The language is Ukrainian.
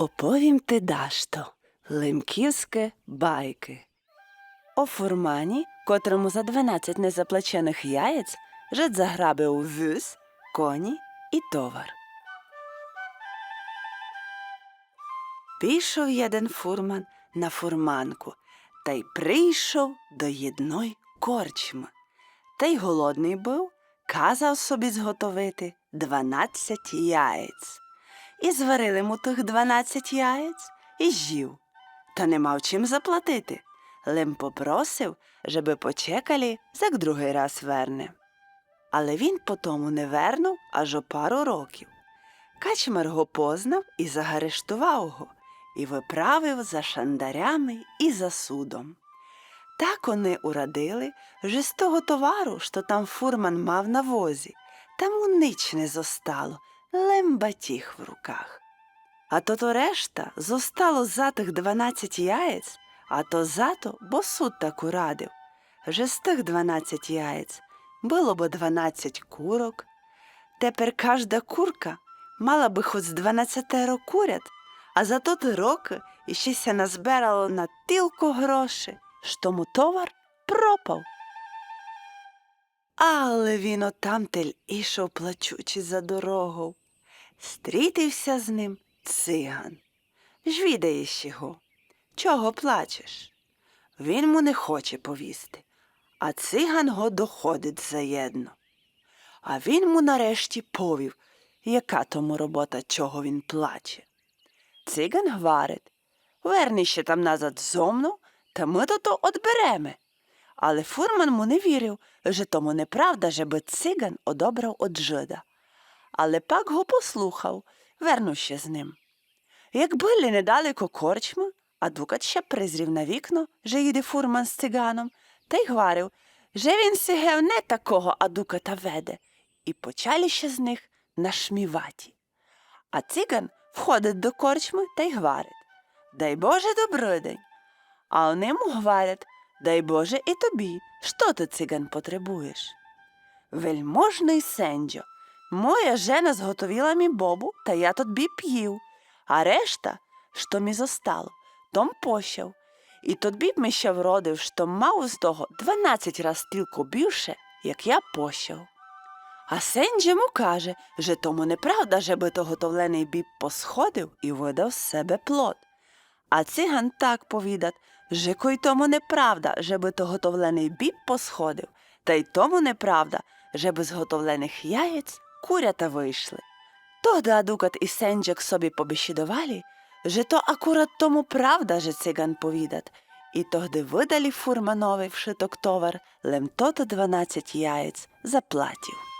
Оповім ти дашто, лемківське байки. О фурмані, котрому за дванадцять незаплачених яєць жид заграбив вюз, коні і товар. Пішов єден фурман на фурманку та й прийшов до єдної корчми. Та й голодний був, казав собі зготовити дванадцять яєць. І зварили му тих дванадцять яєць і з'їв. Та не мав чим заплатити. Лем попросив, щоби почекали, як другий раз верне. Але він потому не вернув аж о пару років. Качмар го познав і загарештував го, і виправив за шандарями і за судом. Так вони урадили, що з того товару, що там фурман мав на возі, тому ніч не зостало, лем батіг в руках. А то то решта зостало за тих дванадцять яєць, а то зато, бо суд так урадив. Вже з тих дванадцять яєць було б дванадцять курок. Тепер кожда курка мала би хоч з дванадцятеро курят, а за тоти роки іще ся назбирало на тилку гроші, що тому товар пропав. Але він отамтель ішов плачучи за дорогу. Стрітився з ним циган. Ж відаєш його. Чого плачеш? Він му не хоче повісти, а циган го доходить заєдно. А він му нарешті повів, яка тому робота, чого він плаче. Циган гварить, верни ще там назад зо мною, та ми то то одбереме. Але фурман му не вірив, що тому неправда, жеби циган одобрав од жида. Але пак го послухав, вернув ще з ним. Як були недалеко корчми, а дукат ще призрів на вікно, що їде фурман з циганом, та й гварив, що він сигев не такого адуката веде, і почали ще з них нашміваті. А циган входить до корчми та й гварить. Дай Боже добродень. А вони му гварять, дай Боже і тобі, що ти циган потребуєш? Вельможний Сенджо, моя жена зготовила мі бобу, та я тобі п'їв, а решта, що мі зостало, том пощав. І тобі б ми ще вродив, що мав з того дванадцять раз стрілку більше, як я пощав. А Сенджі му каже, що тому неправда, жеби то готовлений біб посходив і видав з себе плод. А циган так повідат, що кой тому неправда, жеби то готовлений біб посходив, та й тому неправда, жеби з готовлених яєць курята вийшли. Тогда Адукат і Сенджак собі побесідували, же то акурат тому правда, же циган повідат, і тогди видалі фурмановий вшиток товар, лемтото дванадцять яєць заплатів.